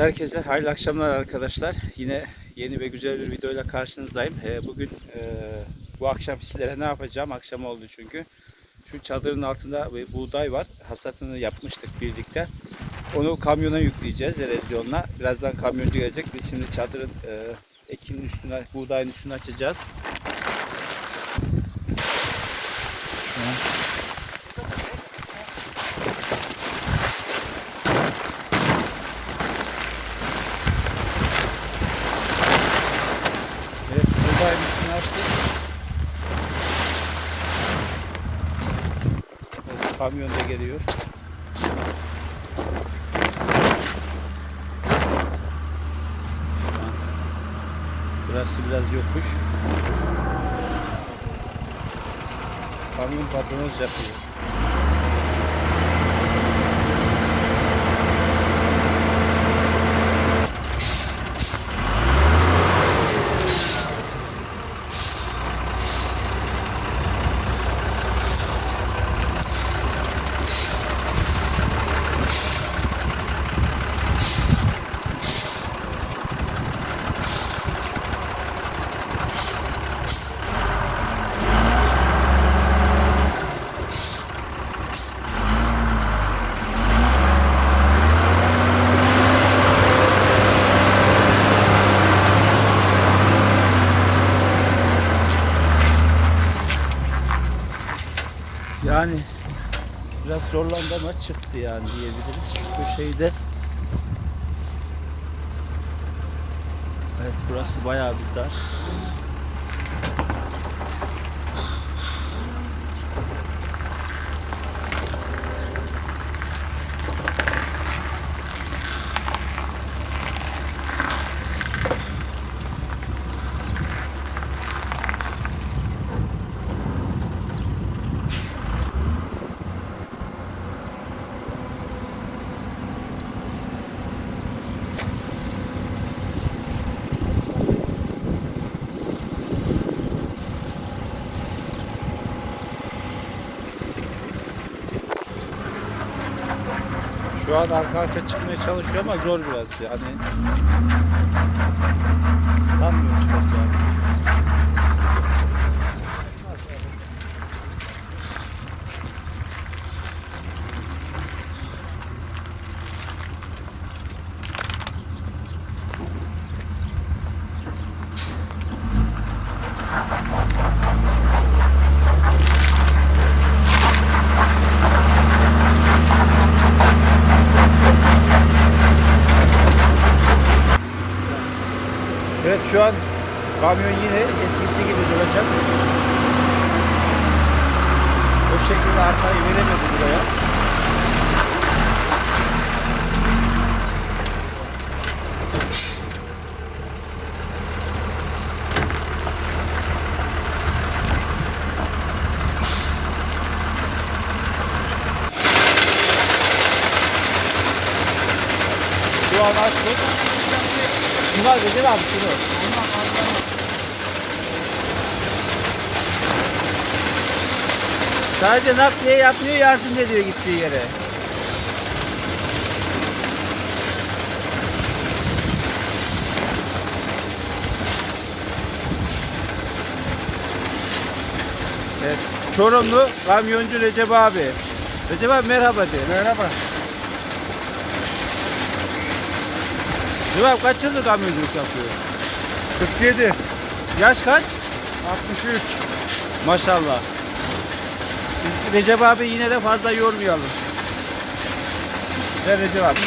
Herkese hayırlı akşamlar arkadaşlar. Yine yeni ve güzel bir videoyla karşınızdayım. Ee, bugün e, bu akşam sizlere ne yapacağım? Akşam oldu çünkü. Şu çadırın altında bir buğday var. Hasatını yapmıştık birlikte. Onu kamyona yükleyeceğiz erozyonla. Birazdan kamyoncu gelecek. Biz şimdi çadırın e, ekinin üstüne, buğdayın üstünü açacağız. Şu an Buğdayın üstünü açtık. Evet, kamyon da geliyor. Burası biraz yokuş. Kamyon patronoz yapıyor. Yani biraz zorlandı ama çıktı yani diyebiliriz. Şu köşeyi Evet burası bayağı bir dar. Şu an arka arka çıkmaya çalışıyor ama zor biraz yani. Sanmıyorum çıkacağını. Evet şu an kamyon yine eskisi gibi duracak. O şekilde arkayı veremedi buraya. Şu an açtık. Al Recep abi şunu. Sadece nakliye yapmıyor yardım ediyor gittiği yere. Evet. Çorumlu kamyoncu Recep abi. Recep abi merhaba de. Merhaba. Abi kaç yıldır kamyonculuk yapıyor? 47. Yaş kaç? 63. Maşallah. Biz Recep abi yine de fazla yormayalım. Ver Recep abi.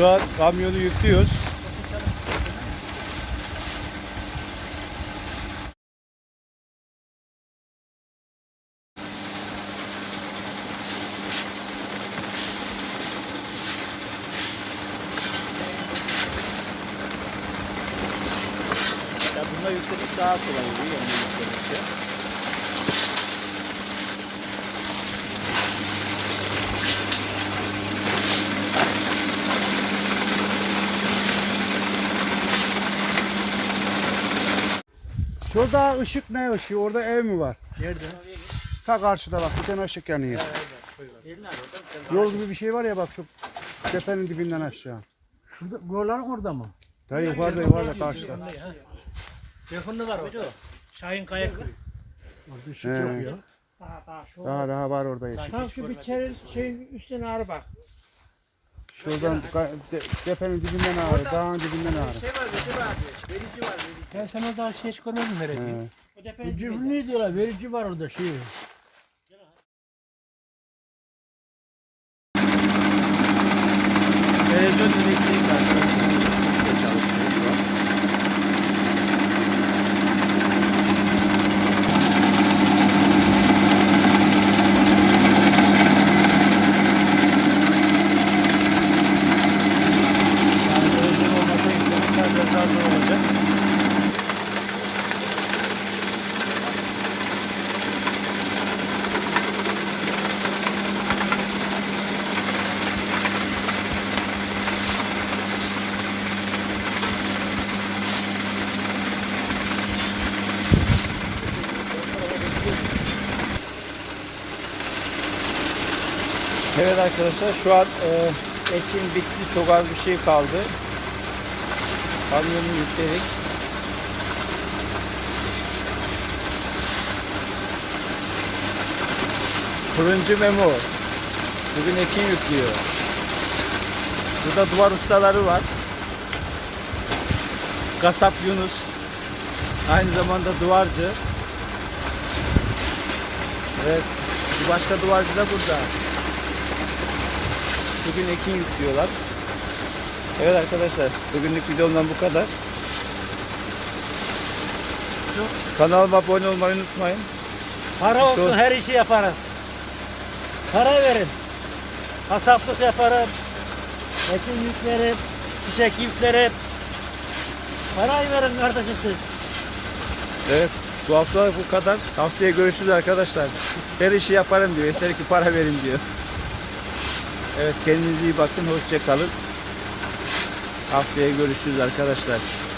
Şu an kamyonu yüklüyoruz. Ya bunda yüklemek daha kolay oluyor yanına yükledikçe. Şurada ışık ne ışığı? Orada ev mi var? Nerede? Ta karşıda bak bir tane ışık yanıyor. Yol gibi bir şey var ya bak şu tepenin dibinden aşağı. Şurada, buraların orada mı? Daha yukarıda yukarıda karşıda. Telefonda var orada. Şahin Kaya Köyü. Orada ışık yok ya. Daha daha şu. Daha daha var orada ışık. Tam şu bir çerin şeyin üstüne ağrı bak. Şuradan de- tepenin dibinden ağrı, dağın dibinden ağrı. Ben sana daha şey hiç görmedim nerede. He. O tepenin Verici dibinde. ne diyorlar? Verici var orada şey. Televizyon elektriği de arkadaşlar. de çalışıyor şu an. Yani televizyon olmasa yüklemek biraz daha zor olacak. Evet arkadaşlar şu an e, ekim bitti. Çok az bir şey kaldı. Kamyonu yükledik. Fırıncı Memo. Bugün ekim yüklüyor. Burada duvar ustaları var. Kasap Yunus. Aynı zamanda duvarcı. Evet. Bir başka duvarcı da burada. Bugün ekin yüklüyorlar. Evet arkadaşlar bugünlük videomdan bu kadar. Kanalıma abone olmayı unutmayın. Para olsun Şu- her işi yaparım. Para verin. Kasaplık yaparım. Ekin yüklerim. Çiçek yüklerim. Parayı verin kardeşim. Evet bu hafta bu kadar. Haftaya görüşürüz arkadaşlar. Her işi yaparım diyor. Yeter ki para verin diyor. Evet kendinize iyi bakın. Hoşça kalın. Haftaya görüşürüz arkadaşlar.